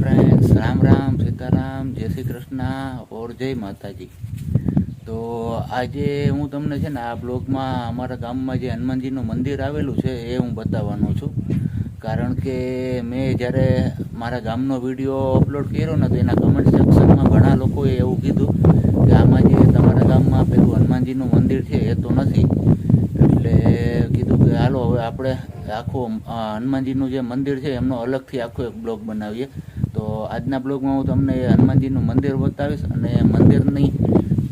Friends Ram Ram, Sitaram, જય શ્રી કૃષ્ણ ઓર જય માતાજી. તો આજે હું તમને છે ને આ બ્લોગમાં અમારા ગામમાં જે હનુમાનજીનું મંદિર આવેલું છે એ હું બતાવવાનો છું. કારણ કે મેં જ્યારે મારા ગામનો વીડિયો અપલોડ કર્યો ને તો એના કમેન્ટ સેક્શનમાં ઘણા લોકોએ એવું કીધું કે આમાં જે તમારા ગામમાં પેલું હનુમાનજીનું મંદિર છે એ તો નથી. એટલે કીધું કે હાલો, હવે આપણે આખું હનુમાનજીનું જે મંદિર છે એમનો અલગથી આખો એક બ્લોગ બનાવીએ. તો આજના બ્લોગમાં હું તમને હનુમાનજીનું મંદિર બતાવીશ અને મંદિરની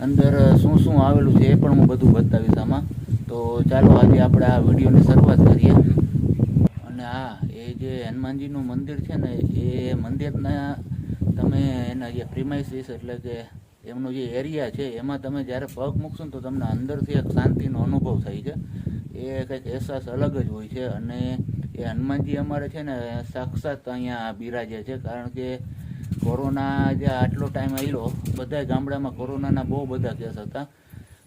અંદર શું શું આવેલું છે એ પણ હું બધું બતાવીશ આમાં. તો ચાલો આજે આપણે આ વિડીયોની શરૂઆત કરીએ. અને હા એ જે હનુમાનજીનું મંદિર છે ને, એ મંદિરના તમે એના જે પ્રિમાઇસીસ એટલે કે એમનો જે એરિયા છે, એમાં તમે જ્યારે પગ મૂકશો ને તો તમને અંદરથી એક શાંતિનો અનુભવ થાય છે. એ કંઈક અહેસાસ અલગ જ હોય છે અને એ હનુમાનજી અમારે છે ને સાક્ષાત અહીંયા બિરાજે છે, કારણ કે કોરોના જે આટલો ટાઈમ આવ્યો બધા ગામડામાં કોરોનાના બહુ બધા કેસ હતા.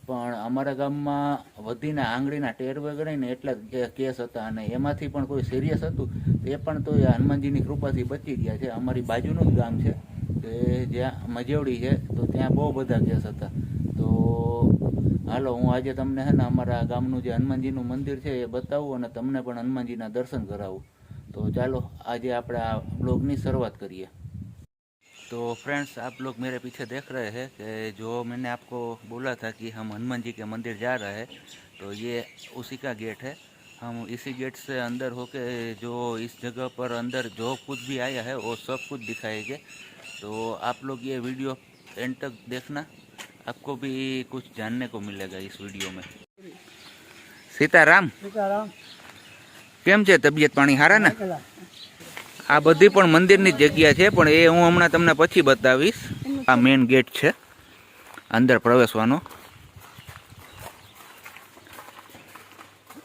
પણ અમારા ગામમાં વધીને આંગળીના ટેર વગર ને એટલા કેસ હતા અને એમાંથી પણ કોઈ સિરિયસ હતું એ પણ તો એ હનુમાનજીની કૃપાથી બચી ગયા છે. અમારી બાજુનું જ ગામ છે કે જ્યાં મજેવડી છે, તો ત્યાં બહુ બધા કેસ હતા. હાલો હું આજે તમને છે ને અમારા ગામનું જે હનુમાનજીનું મંદિર છે એ બતાવું અને તમને પણ હનુમાનજીના દર્શન કરાવું તો ચાલો આજે આપણે આ બ્લોગની શરૂઆત કરીએ तो फ्रेंड्स आप लोग मेरे पीछे देख रहे हैं कि जो मैंने आपको बोला था कि हम हनुमान जी के मंदिर जा रहे हैं तो ये उसी का गेट है हम इसी गेट से अंदर होके जो इस जगह पर अंदर जो कुछ भी आया है वो सब कुछ दिखाएंगे तो आप लोग ये वीडियो एंड तक देखना आपको भी कुछ जानने को मिलेगा इस वीडियो में सीताराम સીતારામ કેમ છે તબિયત પાણી સારા ને પેલા આ બધી પણ મંદિરની જ જગ્યા છે પણ એ હું હમણાં તમને પછી બતાવીશ આ મેઇન ગેટ છે અંદર પ્રવેશવાનો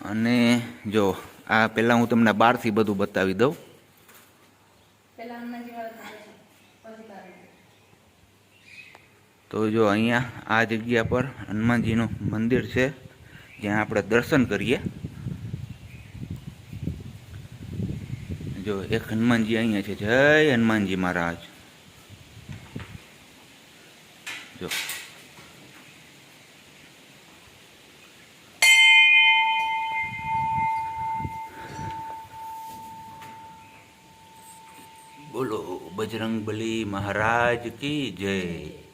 અને જો આ પહેલાં હું તમને બહારથી બધું બતાવી દઉં તો જો અહીંયા આ જગ્યા પર હનુમાનજીનું મંદિર છે, જ્યાં આપણે દર્શન કરીએ. જો એક હનુમાનજી અહીંયા છે, જય હનુમાનજી મહારાજ. જો. બોલો, બજરંગબલી મહારાજ કી જય.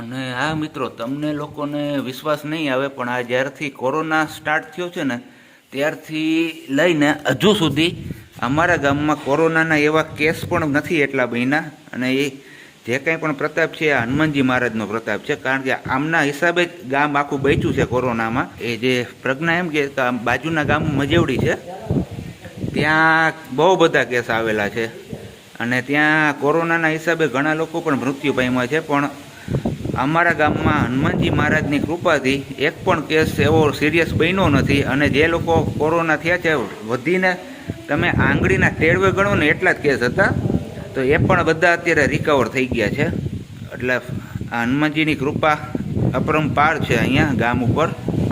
અને હા મિત્રો, તમને લોકોને વિશ્વાસ નહીં આવે, પણ આ જ્યારથી કોરોના સ્ટાર્ટ થયો છે ને, ત્યારથી લઈને હજુ સુધી અમારા ગામમાં કોરોનાના એવા કેસ પણ નથી એટલા બન્યા. અને એ જે કાંઈ પણ પ્રતાપ છે, આ હનુમાનજી મહારાજનો પ્રતાપ છે, કારણ કે આમના હિસાબે જ ગામ આખું બચ્યું છે કોરોનામાં. એ જે પ્રજ્ઞા એમ કે બાજુના ગામ મજેવડી છે, ત્યાં બહુ બધા કેસ આવેલા છે. અને ત્યાં કોરોનાના હિસાબે ઘણા લોકો પણ મૃત્યુ પામ્યા છે, પણ અમારા ગામમાં હનુમાનજી મહારાજની કૃપાથી એક પણ કેસ એવો સિરિયસ બન્યો નથી અને જે લોકો કોરોના થયા છે વધીને તમે આંગળીના તેડવે ગણો ને એટલા જ કેસ હતા. તો એ પણ બધા અત્યારે રિકવર થઈ ગયા છે. એટલે આ હનુમાનજીની કૃપા અપરંપાર છે અહીંયા ગામ ઉપર.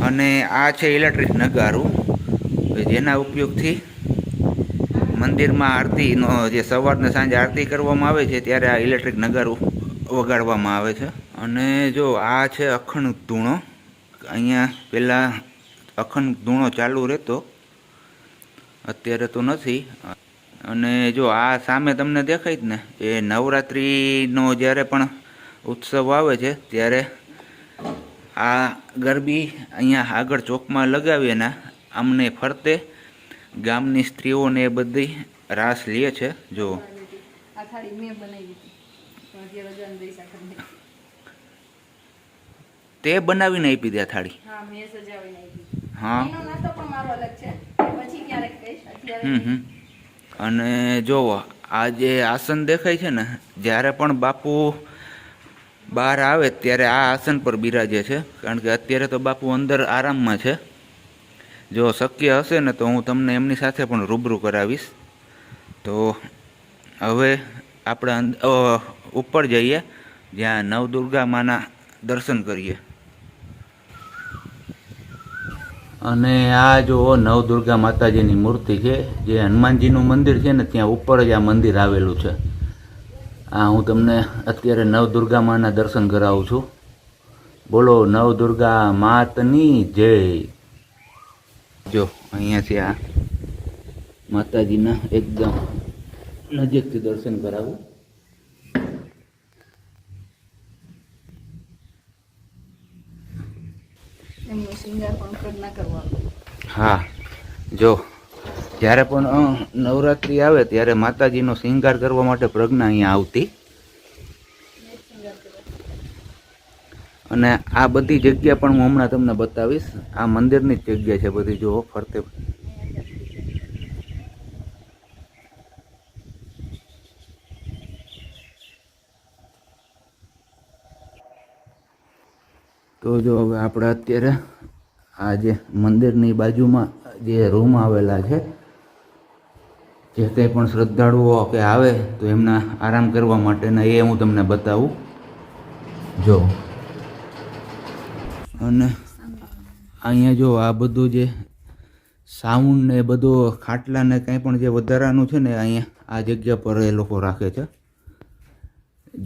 અને આ છે ઇલેક્ટ્રિક નગારું. જેના ઉપયોગથી મંદિરમાં આરતીનો જે સવારને સાંજે આરતી કરવામાં આવે છે, ત્યારે આ ઇલેક્ટ્રિક નગારું વગાડવામાં આવે છે. અને જો આ છે અખંડ ધૂણો, અહીંયા પહેલાં અખંડ ધૂણો ચાલુ રહેતો, અત્યારે તો નથી. અને જો આ સામે તમને દેખાય જ ને, એ નવરાત્રિનો જ્યારે પણ ઉત્સવ આવે છે, ત્યારે આ ગરબી અહીંયા આગળ ચોકમાં લગાવીએ ને અમને ફરતે ગામની સ્ત્રીઓને એ બધી રાસ લે છે. જો આ થાળી મેં બનાવી હતી પણ અત્યારે રજાને પૈસા કરી તે બનાવીને આપી દે થાળી. હા મેં સજાવીને આપી હા. એનો નાસ્તો પણ મારો અલગ છે. પછી ક્યારેક કહીશ અત્યારે હમ અને જોવો આ જે આસન દેખાય છે ને જ્યારે પણ બાપુ બહાર આવે ત્યારે આ આસન પર બિરાજે છે. કારણ કે અત્યારે તો બાપુ અંદર આરામમાં છે. જો શક્ય હશે ને તો હું તમને એમની સાથે પણ રૂબરૂ કરાવીશ. તો હવે આપણે ઉપર જઈએ. જ્યાં નવદુર્ગા માના દર્શન કરીએ. અને આ જો નવદુર્ગા માતાજીની મૂર્તિ છે, જે હનુમાનજીનું મંદિર છે ને, ત્યાં ઉપર જ આ મંદિર આવેલું છે. આ હું તમને અત્યારે નવદુર્ગા માના દર્શન કરાવું છું. બોલો, નવદુર્ગા માતની જય. જો અહીંયાથી આ માતાજીના એકદમ નજીકથી દર્શન કરાવું. હા, જો, જ્યારે પણ નવરાત્રિ આવે ત્યારે માતાજીનો શૃંગાર કરવા માટે પ્રજ્ઞા અહીંયા આવતી. અને આ બધી જગ્યા પણ હું હમણાં તમને બતાવીશ. આ મંદિરની જ જગ્યા છે બધી, જો ફરતે તો જો હવે આપણે અત્યારે આ જે મંદિરની બાજુમાં જે રૂમ આવેલા છે, જે કંઈ પણ શ્રદ્ધાળુઓ કે આવે તો એમના આરામ કરવા માટેના એ હું તમને બતાવું. જો. અને અહીંયા જો આ બધું જે સાઉન્ડ ને એ બધું ખાટલા ને કંઈ પણ જે વધારાનું છે ને અહીંયા આ જગ્યા પર એ લોકો રાખે છે.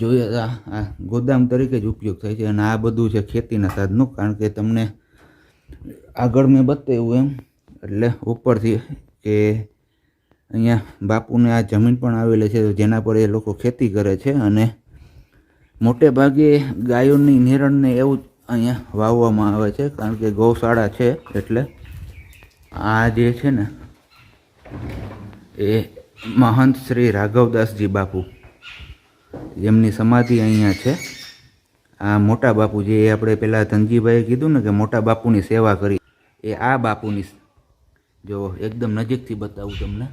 જોઈએ આ ગોદામ તરીકે જ ઉપયોગ થાય છે અને આ બધું છે ખેતીના સાધનો, કારણ કે તમને આગળ મેં બતાવ્યું એમ, એટલે ઉપરથી કે અહીંયા બાપુને આ જમીન પણ આવેલી છે, જેના પર એ લોકો ખેતી કરે છે અને મોટે ભાગે ગાયોની નિરણને એવું જ અહીંયા વાવવામાં આવે છે, કારણ કે ગૌશાળા છે, એટલે આ જે છે ને એ મહંત શ્રી રાઘવદાસજી બાપુ. એમની સમાધિ અહીંયા છે. આ મોટા બાપુ જે આપણે પેલા ધનજીભાઈએ કીધું ને કે મોટા બાપુની સેવા કરી. એ આ બાપુની જો એકદમ નજીકથી બતાવું તમને.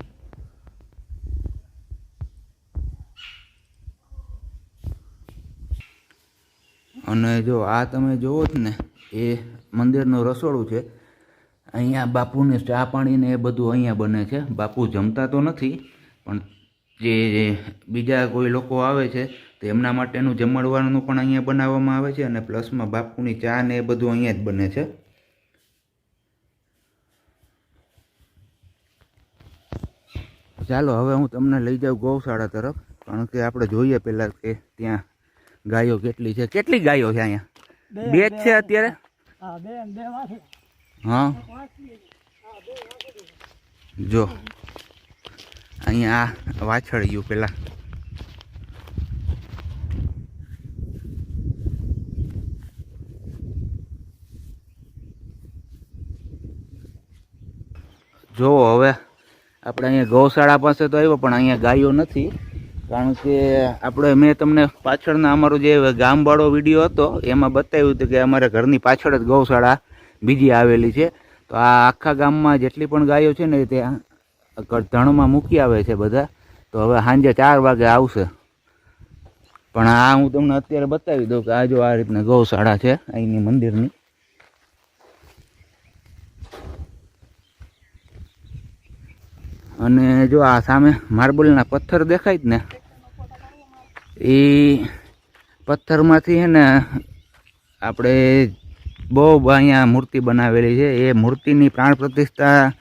અને જો આ તમે જોવો જ ને, એ મંદિરનું રસોડું છે. અહીંયા બાપુને ચા પાણીને એ બધું અહીંયા બને છે. બાપુ જમતા તો નથી, પણ જે બીજા કોઈ લોકો આવે છે તો એમના માટેનું જમણવાનું પણ અહીંયા બનાવવામાં આવે છે અને પ્લસમાં બાપુની ચા ને એ બધું અહીંયા જ બને છે. ચાલો હવે હું તમને લઈ જાઉં ગૌશાળા તરફ કારણ કે આપણે જોઈએ પહેલાં કે ત્યાં ગાયો કેટલી છે. કેટલી ગાયો છે અહીંયા? બે જ છે અત્યારે? હા જો. અહીંયા આ વાછળિયું પેલા. જો હવે, આપણે અહીંયા ગૌશાળા પાસે તો આવ્યો, પણ અહીંયા ગાયો નથી. કારણ કે આપણે, મેં તમને પાછળના અમારો જે ગામવાળો વીડિયો હતો, એમાં બતાવ્યું હતું કે અમારા ઘરની પાછળ જ ગૌશાળા બીજી આવેલી છે. તો આ આખા ગામમાં જેટલી પણ ગાયો છે ને તે ધણમાં મૂકી આવે છે બધા, તો હવે સાંજે ચાર વાગે આવશે. પણ આ હું તમને અત્યારે બતાવી દઉં કે આ જો આ રીતના ગૌશાળા છે, અહીંની મંદિરની. અને જો આ સામે માર્બલના પથ્થર દેખાય જ ને, એ પથ્થરમાંથી છે ને આપણે બહુ અહીંયા મૂર્તિ બનાવેલી છે. એ મૂર્તિની પ્રાણ પ્રતિષ્ઠા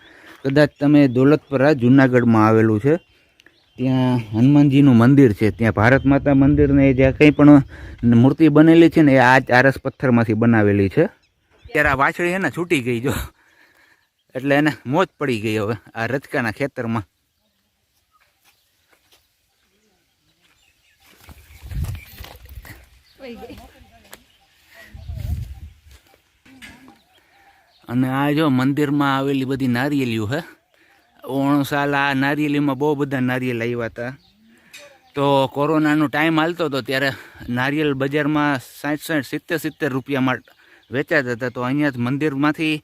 કદાચ તમે દોલતપરા જુનાગઢમાં આવેલું છે. ત્યાં હનુમાનજીનું મંદિર છે. ત્યાં ભારત માતા મંદિરને જ્યાં કંઈ પણ મૂર્તિ બનેલી છે ને એ આ ચારસ પથ્થરમાંથી બનાવેલી છે. ત્યારે આ વાછળી એને છૂટી ગઈ જો. એટલે એને મોજ પડી ગઈ હવે આ રચકાના ખેતરમાં. વહી ગઈ. અને આ જો મંદિરમાં આવેલી બધી નારિયેલીઓ હે. ઓણસાલા આ નારિયેલીમાં બહુ બધા નારિયેલ આવ્યા હતા. તો કોરોનાનો ટાઈમ હાલતો હતો ત્યારે નારિયેલ બજારમાં સાઠ સાઠ સિત્તેર સિત્તેર રૂપિયામાં વેચાતા હતા. તો અહીંયા મંદિરમાંથી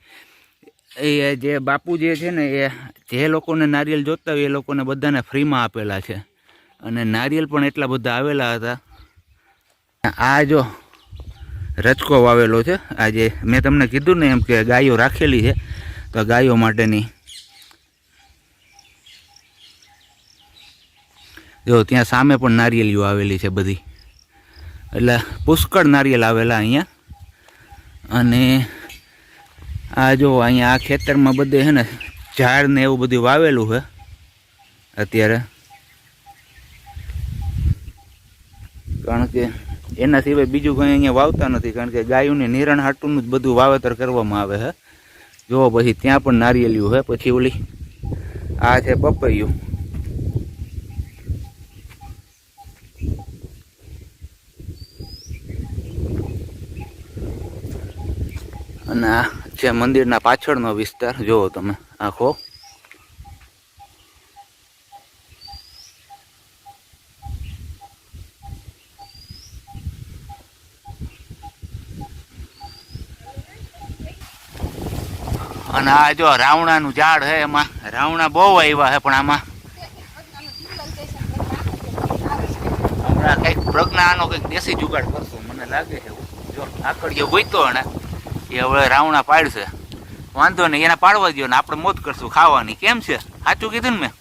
એ જે બાપુ જે છે ને, એ જે લોકોને નારિયેલ જોતા હોય એ લોકોને બધાને ફ્રીમાં આપેલા છે. અને નારિયેલ પણ એટલા બધા આવેલા હતા. આ જો રચકો વાવેલો છે. આજે મેં તમને કીધું ને એમ કે ગાયો રાખેલી છે. તો ગાયો માટેની જો, ત્યાં સામે પણ નારિયેલીઓ આવેલી છે બધી. એટલે પુષ્કળ નારિયેલ આવેલા અહીંયા. અને આ જો, અહીંયા આ ખેતરમાં બધે છે ને ઝાડ ને એવું બધું વાવેલું છે અત્યારે. કારણ કે એના સિવાય બીજું કંઈ અહીંયા વાવતા નથી, કારણ કે ગાયોને નિરણ હાટુનું જ બધું વાવેતર કરવામાં આવે છે જો પછી ત્યાં પણ નારિયેલિયું છે પછી ઓલી આ છે પપૈયું. અને આ છે મંદિરના પાછળનો વિસ્તાર, જુઓ તમે, આખો. અને આ જો રાવણાનું ઝાડ છે એમાં. રાવણા બહુ આવ્યા છે પણ આમાં. હમણાં કંઈક પ્રજ્ઞાનો કંઈક દેશી જુગાડ કરશું. મને લાગે છે. જો આકડીઓ ગોઈતો ને, એ હવે રાવણા પાડશે. વાંધો નહીં, એને પાડવા દો ને, આપણે મોત કરશું ખાવાની. કેમ છે? સાચું કીધું ને મેં?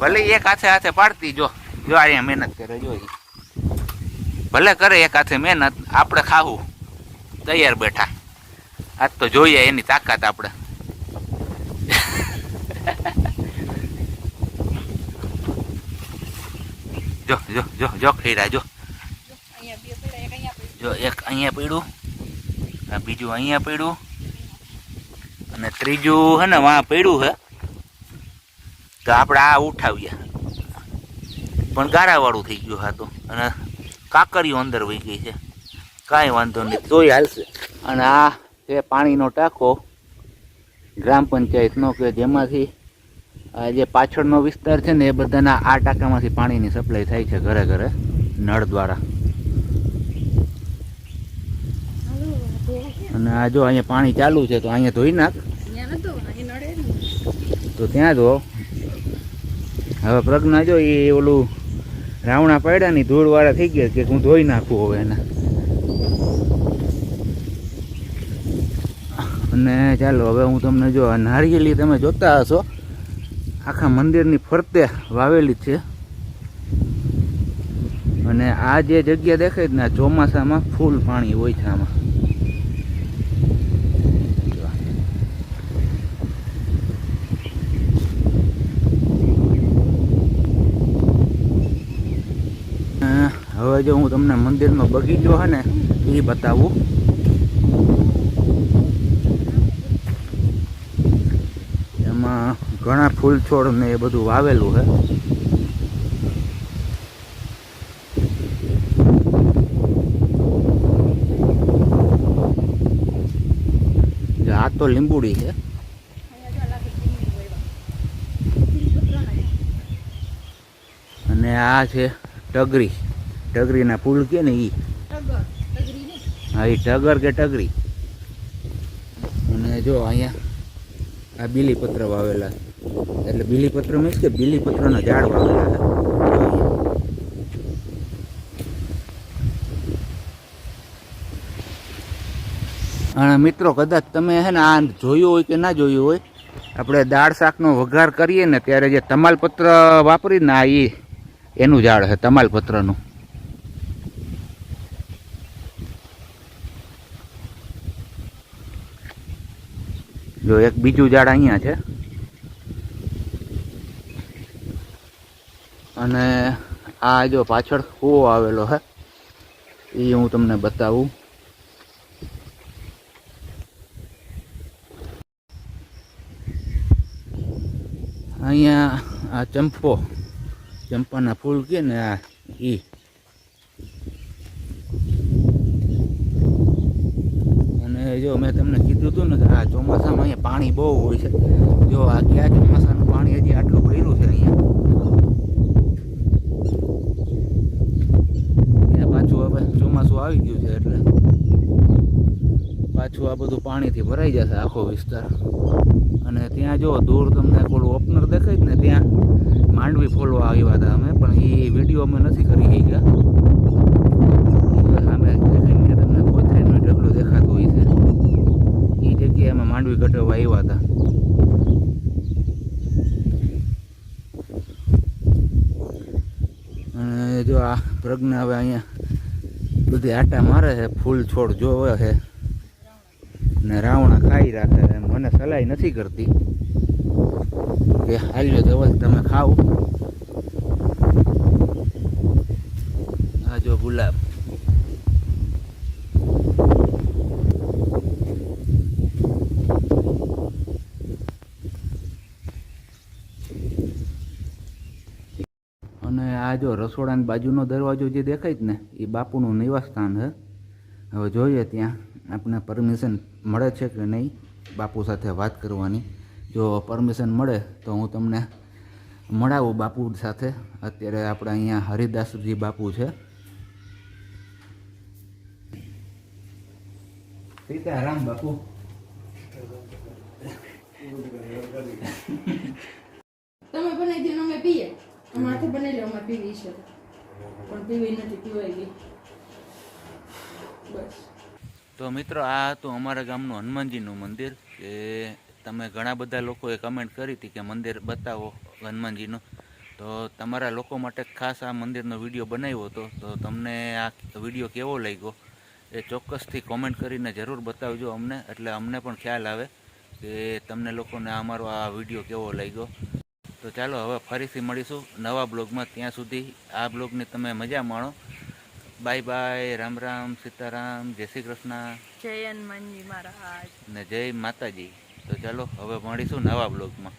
ભલે એક હાથે હાથે પાડતી, જો. જો અહીંયા મહેનત કરે, જો ભલે કરે એક હાથે મહેનત, આપણે ખાવું. તૈયાર બેઠા. આજ તો જોઈએ એની તાકાત આપણે. જો જો જો જો ખેડા જો. જો, એક અહીંયા પડ્યું, આ બીજું અહીંયા પડ્યું, અને ત્રીજું હે ને, વાં પડ્યું હે. તો આપણે આ ઉઠાવીએ. પણ ગારાવાળું થઈ ગયું હા તો અને કાકરીઓ અંદર વહી ગઈ છે. કાંઈ વાંધો નહીં. તોય હાલશે. અને આ છે પાણીનો ટાંકો ગ્રામ પંચાયતનો કે જેમાંથી આ જે પાછળનો વિસ્તાર છે ને એ બધાના આ ટાંકામાંથી પાણીની સપ્લાય થાય છે ઘરે ઘરે નળ દ્વારા. અને આ જો અહીંયા પાણી ચાલુ છે તો અહીંયા ધોઈ નાખ. તો ત્યાં જો. હવે પ્રજ્ઞા જો એ ઓલું રાવણા પાડ્યા ની ધૂળવાળા થઈ ગયા કે હું ધોઈ નાખું હવે એને. અને ચાલો, હવે હું તમને જો નારિયેલી તમે જોતા હશો, આખા મંદિરની ફરતે વાવેલી છે. અને આ જે જગ્યા દેખાય છે ને ચોમાસામાં ફૂલ પાણી હોય છે આમાં. હવે જો હું તમને મંદિરનો બગીચો છે ને, એ બતાવું એમાં ઘણા ફૂલ છોડ ને એ બધું વાવેલું છે આ તો લીંબુડી છે. અને આ છે ટગરી. ટગરીના ફૂલ કે ને ને હા એ ટગર કે ટગરી. અને જો અહીંયા આ બીલીપત્ર વાવેલા છે. એટલે બીલીપત્ર મીન્સ કે બીલીપત્રના ઝાડ વાવેલા હતા. અને મિત્રો કદાચ તમે હે ને આ જોયું હોય કે ના જોયું હોય, આપણે દાળ શાકનો વઘાર કરીએ ને ત્યારે જે તમાલપત્ર વાપરીએ ને આ એ એનું ઝાડ છે તમાલપત્રનું. જો એક બીજું ઝાડ અહીંયા છે. અને આ જો પાછળ કૂવો આવેલો છે એ હું તમને બતાવું. અહીંયા આ ચંપો, ચંપાના ફૂલ કે ને આ ઈ. અને જો મેં તમને કીધું હતું ને કે આ ચોમાસામાં અહીંયા પાણી બહુ હોય છે. જો આ ક્યાં ચોમાસાનું પાણી હજી આટલું ભર્યું છે અહીંયા ત્યાં પાછું હવે ચોમાસું આવી ગયું છે એટલે. પાછું આ બધું પાણીથી ભરાઈ જશે આખો વિસ્તાર. અને ત્યાં જો દૂર તમને પેલું ઓપનર દેખાય જ ને, ત્યાં માંડવી ફોલવા આવ્યા હતા અમે, પણ એ વીડિયો અમે નથી કરી ગયા સામે તમને કોથળીનું ઢગલું દેખાતું હોય છે. એ જગ્યાએ અમે માંડવી કટવા આવ્યા હતા. અને જો આ પ્રજ્ઞા હવે અહીંયા બધી આટા મારે છે, ફૂલ છોડ જોવે છે. ને રાવણા ખાઈ રાખે મને સલાહ નથી કરતી. કે હાલ્યો જવા તમે ખાઓ. આ જો ગુલાબ અને આ જો રસોડાની બાજુનો દરવાજો જે દેખાય જ ને, એ બાપુનું નિવાસ સ્થાન છે. હવે જોઈએ ત્યાં આપણે પરમિશન મળે છે કે નહીં, બાપુ સાથે વાત કરવાની. જો પરમિશન મળે તો હું તમને મળાવું બાપુ સાથે. અત્યારે આપણે અહીંયા હરિદાસજી બાપુ છે. સીતારામ બાપુ. તમે બનાવી દો અમે પીએ. અમારાથી બનેલી, અમે પીવી છે. પણ પીવી નથી પીવાઈ ગઈ બસ. તો મિત્રો, આ હતું અમારા ગામનું હનુમાનજીનું મંદિર, કે તમે ઘણા બધા લોકોએ કમેન્ટ કરી હતી કે મંદિર બતાવો હનુમાનજીનું. તો તમારા લોકો માટે ખાસ આ મંદિરનો વીડિયો બનાવ્યો હતો. તો તમને આ વીડિયો કેવો લાગ્યો એ ચોક્કસથી કોમેન્ટ કરીને જરૂર બતાવજો અમને, એટલે અમને પણ ખ્યાલ આવે કે તમને લોકોને અમારો આ વીડિયો કેવો લાગ્યો. તો ચાલો હવે ફરીથી મળીશું નવા બ્લોગમાં. ત્યાં સુધી આ બ્લોગની તમે મજા માણો. બાય બાય રામ રામ સીતારામ જય શ્રી કૃષ્ણ. જય હનુમાનજી મહારાજ. ને જય માતાજી. તો ચાલો હવે મળીશું નવા બ્લોગમાં.